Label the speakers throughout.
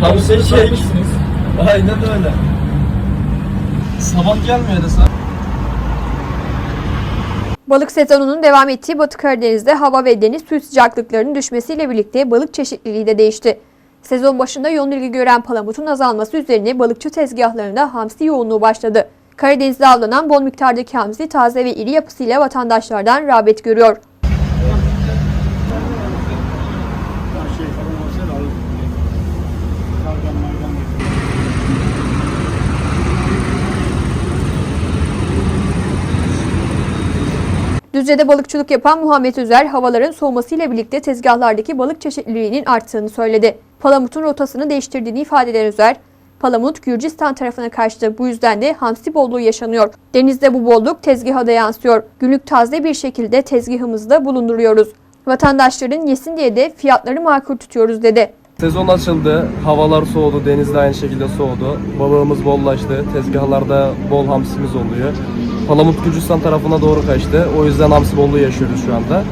Speaker 1: Hamsi çek. Aynen öyle. Sabah gelmiyor da sen.
Speaker 2: Balık sezonunun devam ettiği Batı Karadeniz'de hava ve deniz suyu sıcaklıklarının düşmesiyle birlikte balık çeşitliliği de değişti. Sezon başında yoğun ilgi gören palamutun azalması üzerine balıkçı tezgahlarında hamsi yoğunluğu başladı. Karadeniz'de avlanan bol miktardaki hamsi taze ve iri yapısıyla vatandaşlardan rağbet görüyor. Düzce'de balıkçılık yapan Muhammed Özer, havaların soğumasıyla birlikte tezgahlardaki balık çeşitliliğinin arttığını söyledi. Palamut'un rotasını değiştirdiğini ifade eden Özer, Palamut Gürcistan tarafına kaçtı. Bu yüzden de hamsi bolluğu yaşanıyor. Denizde bu bolluk tezgaha da yansıyor. Günlük taze bir şekilde tezgahımızda bulunduruyoruz. Vatandaşların yesin diye de fiyatları makul tutuyoruz dedi.
Speaker 1: Sezon açıldı, havalar soğudu, deniz de aynı şekilde soğudu. Balığımız bollaştı, tezgahlarda bol hamsimiz oluyor. Palamut Gürcistan tarafına doğru kaçtı. O yüzden hamsi bolluğu yaşıyoruz şu anda.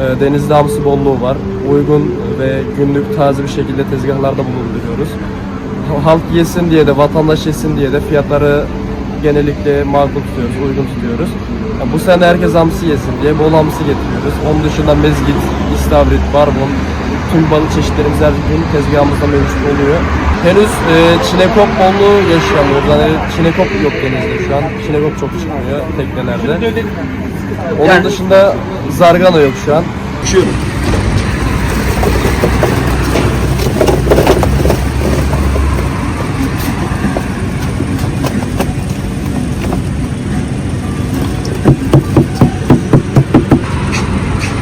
Speaker 1: Ee, Denizde hamsi bolluğu var. Uygun ve günlük taze bir şekilde tezgahlarda bulunduruyoruz. Halk yesin diye de, vatandaş yesin diye de fiyatları genellikle makul tutuyoruz, uygun tutuyoruz. Bu sene herkes hamsi yesin diye bol hamsi getiriyoruz. Onun dışında mezgit, istavrit, barbun, tüm balık çeşitlerimiz her gün tezgahımızda mevcut oluyor. Henüz e, çinekop bolluğu yaşayamıyoruz. Yani çinekop yok denizde şu an. Çinekop çok çıkmıyor teknelerde. Onun dışında zargana yok şu an.
Speaker 3: Uçuyorum.